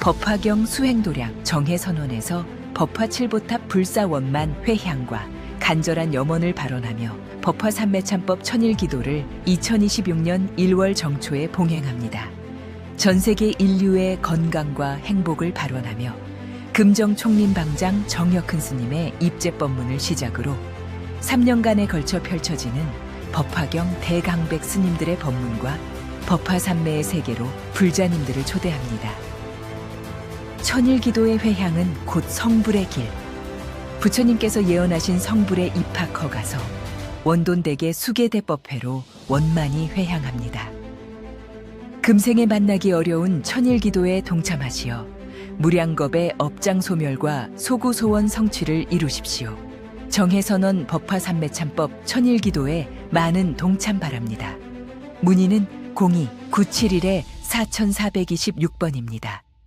법화경 수행도량 정해선원에서 법화 칠보탑 불사원만 회향과 간절한 염원을 발언하며 법화 삼매참법 천일기도를 2026년 1월 정초에 봉행합니다. 전 세계 인류의 건강과 행복을 발언하며 금정 총림방장 정혁근 스님의 입제법문을 시작으로 3년간에 걸쳐 펼쳐지는 법화경 대강백 스님들의 법문과 법화삼매의 세계로 불자님들을 초대합니다. 천일 기도의 회향은 곧 성불의 길. 부처님께서 예언하신 성불에 입학 허 가서 원돈대계 수계대법회로 원만히 회향합니다. 금생에 만나기 어려운 천일 기도에 동참하시어 무량겁의 업장 소멸과 소구 소원 성취를 이루십시오. 정해선언 법화삼매참법 천일 기도에 많은 동참 바랍니다. 문의는 02-971-4426번입니다.